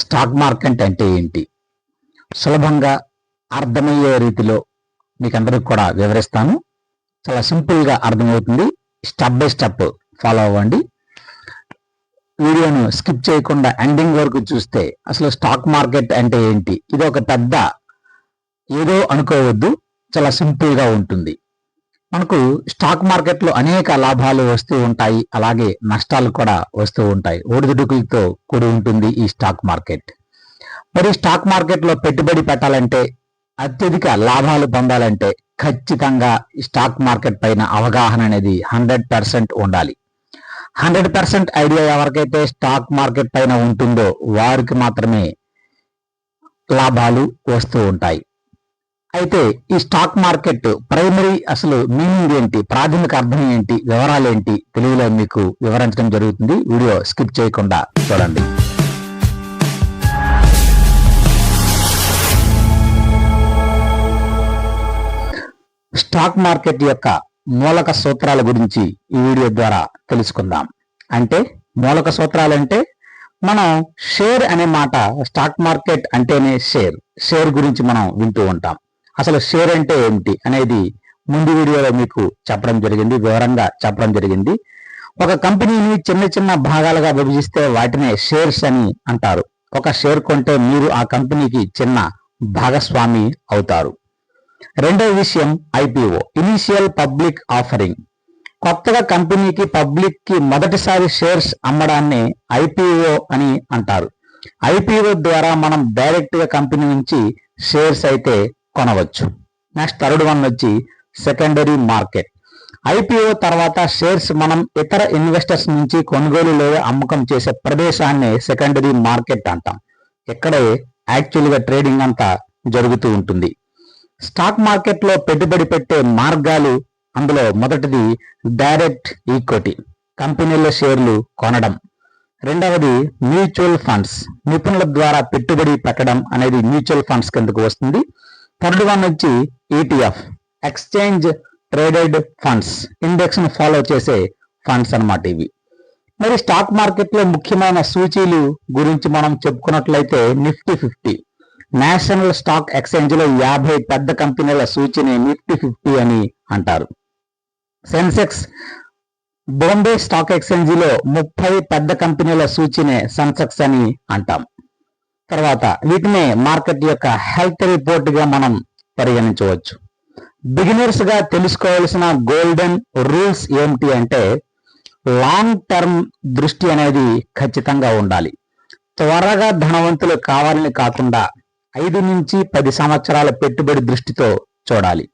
Stock market అంటే ఏంటి? సులభంగా అర్థమయ్యే రీతిలో మీకు అందరికి కూడా వివరిస్తాను. చాలా సింపుల్గా అర్థమవుతుంది. స్టెప్ బై స్టెప్ ఫాలో అవ్వండి. వీడియోను స్కిప్ చేయకుండా ఎండింగ్ వరకు చూస్తే అసలు స్టాక్ మార్కెట్ అంటే ఏంటి? ఇది ఒక పెద్ద ఏదో అనుకోవద్దు. చాలా సింపుల్గా ఉంటుంది. మనకు స్టాక్ మార్కెట్లో అనేక లాభాలు వస్తూ ఉంటాయి. అలాగే నష్టాలు కూడా వస్తూ ఉంటాయి. ఒడిదుడుకులతో కూడి ఉంటుంది ఈ స్టాక్ మార్కెట్. మరి స్టాక్ మార్కెట్లో పెట్టుబడి పెట్టాలంటే అత్యధిక లాభాలు పొందాలంటే ఖచ్చితంగా స్టాక్ మార్కెట్ పైన అవగాహన అనేది హండ్రెడ్ పర్సెంట్ ఉండాలి. హండ్రెడ్ పర్సెంట్ ఐడియా ఎవరికైతే స్టాక్ మార్కెట్ పైన ఉంటుందో వారికి మాత్రమే లాభాలు వస్తూ ఉంటాయి. అయితే ఈ స్టాక్ మార్కెట్ ప్రైమరీ అసలు మీనింగ్ ఏంటి? ప్రాథమిక అర్థం ఏంటి? వివరాలు ఏంటి? తెలుగులో మీకు వివరించడం జరుగుతుంది. వీడియో స్కిప్ చేయకుండా చూడండి. స్టాక్ మార్కెట్ యొక్క మూలక సూత్రాల గురించి ఈ వీడియో ద్వారా తెలుసుకుందాం. అంటే మూలక సూత్రాలు అంటే మనం షేర్ అనే మాట స్టాక్ మార్కెట్ అంటేనే షేర్ షేర్ గురించి మనం వింటూ ఉంటాం. అసలు షేర్ అంటే ఏమిటి అనేది ముందు వీడియోలో మీకు చెప్పడం జరిగింది వివరంగా చెప్పడం జరిగింది. ఒక కంపెనీని చిన్న చిన్న భాగాలుగా విభజిస్తే వాటినే షేర్స్ అని అంటారు. ఒక షేర్ కొంటే మీరు ఆ కంపెనీకి చిన్న భాగస్వామి అవుతారు. రెండవ విషయం ఐపీఓ ఇనిషియల్ పబ్లిక్ ఆఫరింగ్ కొత్తగా కంపెనీకి పబ్లిక్కి మొదటిసారి షేర్స్ అమ్మడాన్ని ఐపీఓ అని అంటారు. ఐపీఓ ద్వారా మనం డైరెక్ట్గా కంపెనీ నుంచి షేర్స్ అయితే కొనవచ్చు. నెక్స్ట్ థర్డ్ వన్ వచ్చి సెకండరీ మార్కెట్ ఐపీఓ తర్వాత షేర్స్ మనం ఇతర ఇన్వెస్టర్స్ నుంచి కొనుగోలు లేదా అమ్మకం చేసే ప్రదేశాన్ని సెకండరీ మార్కెట్ అంటాం. ఇక్కడే యాక్చువల్గా ట్రేడింగ్ అంతా జరుగుతూ ఉంటుంది. స్టాక్ మార్కెట్లో పెట్టుబడి పెట్టే మార్గాలు అందులో మొదటిది డైరెక్ట్ ఈక్విటీ కంపెనీల షేర్లు కొనడం. రెండవది మ్యూచువల్ ఫండ్స్ నిపుణుల ద్వారా పెట్టుబడి పెట్టడం అనేది మ్యూచువల్ ఫండ్స్ కిందకు వస్తుంది. థర్డ్ వన్ వచ్చి ఈటీఎఫ్ ఎక్స్చేంజ్ ట్రేడెడ్ ఫండ్స్ ఇండెక్స్ను ఫాలో చేసే ఫండ్స్ అన్నమాట ఇవి. మరి స్టాక్ మార్కెట్లో ముఖ్యమైన సూచీలు గురించి మనం చెప్పుకున్నట్లయితే నిఫ్టీ ఫిఫ్టీ నేషనల్ స్టాక్ ఎక్స్చేంజ్లో యాభై పెద్ద కంపెనీల సూచిని నిఫ్టీ ఫిఫ్టీ అని అంటారు. సెన్సెక్స్ బాంబే స్టాక్ ఎక్స్చేంజ్లో ముప్పై పెద్ద కంపెనీల సూచినే సెన్సెక్స్ అని అంటాం. తర్వాత వీటినే మార్కెట్ యొక్క హెల్త్ రిపోర్ట్గా మనం పరిగణించవచ్చు. బిగినర్స్గా తెలుసుకోవాల్సిన గోల్డెన్ రూల్స్ ఏమిటి అంటే లాంగ్ టర్మ్ దృష్టి అనేది ఖచ్చితంగా ఉండాలి. త్వరగా ధనవంతులు కావాలని కాకుండా ఐదు నుంచి పది సంవత్సరాల పెట్టుబడి దృష్టితో చూడాలి.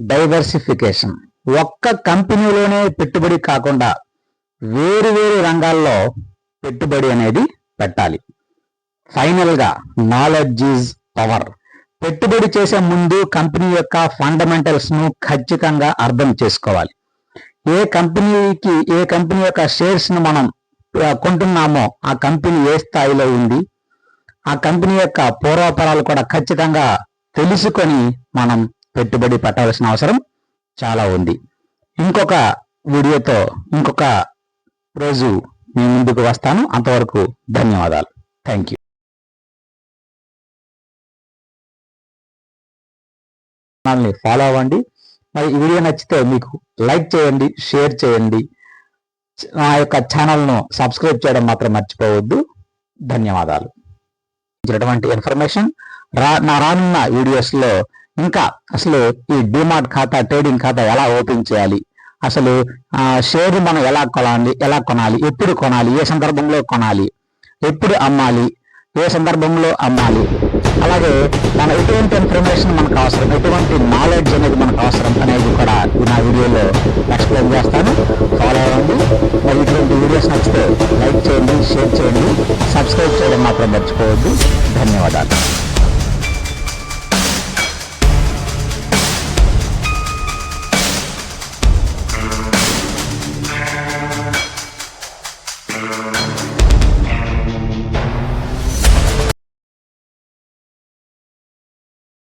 డైవర్సిఫికేషన్. ఒక్క కంపెనీలోనే పెట్టుబడి కాకుండా వేరు వేరు రంగాల్లో పెట్టుబడి అనేది పెట్టాలి. ఫైనల్గా నాలెడ్జ్ ఈజ్ పవర్. పెట్టుబడి చేసే ముందు కంపెనీ యొక్క ఫండమెంటల్స్ను ఖచ్చితంగా అర్థం చేసుకోవాలి. ఏ కంపెనీకి ఏ కంపెనీ యొక్క షేర్స్ను మనం కొంటున్నామో ఆ కంపెనీ ఏ స్థాయిలో ఉంది ఆ కంపెనీ యొక్క పూర్వాపరాలు కూడా ఖచ్చితంగా తెలుసుకొని మనం పెట్టుబడి పెట్టాల్సిన అవసరం చాలా ఉంది. ఇంకొక వీడియోతో ఇంకొక రోజు మీ ముందుకు వస్తాను. అంతవరకు ధన్యవాదాలు. థ్యాంక్ యూ ఛానల్ని ఫాలో అవ్వండి. మరి ఈ వీడియో నచ్చితే మీకు లైక్ చేయండి షేర్ చేయండి. నా యొక్క ఛానల్ను సబ్స్క్రైబ్ చేయడం మాత్రం మర్చిపోవద్దు. ధన్యవాదాలు. ఇచ్చినటువంటి ఇన్ఫర్మేషన్ రా నా రానున్న వీడియోస్లో ఇంకా అసలు ఈ డిమార్ట్ ఖాతా ట్రేడింగ్ ఖాతా ఎలా ఓపెన్ చేయాలి? అసలు షేర్ మనం ఎలా కొనాలి ఎలా కొనాలి ఎప్పుడు కొనాలి ఏ సందర్భంలో కొనాలి ఎప్పుడు అమ్మాలి ఏ సందర్భంలో అమ్మాలి? అలాగే మన ఎటువంటి ఇన్ఫర్మేషన్ మనకు అవసరం? ఎటువంటి నాలెడ్జ్ అనేది మనకు అవసరం అనేది కూడా నా వీడియోలో ఎక్స్ప్లెయిన్ చేస్తాను. ఫాలో అవ్వండి. మరి ఇటువంటి వీడియోస్ నచ్చితే లైక్ చేయండి షేర్ చేయండి. సబ్స్క్రైబ్ చేయడం మాత్రం మర్చిపోవద్దు. ధన్యవాదాలు.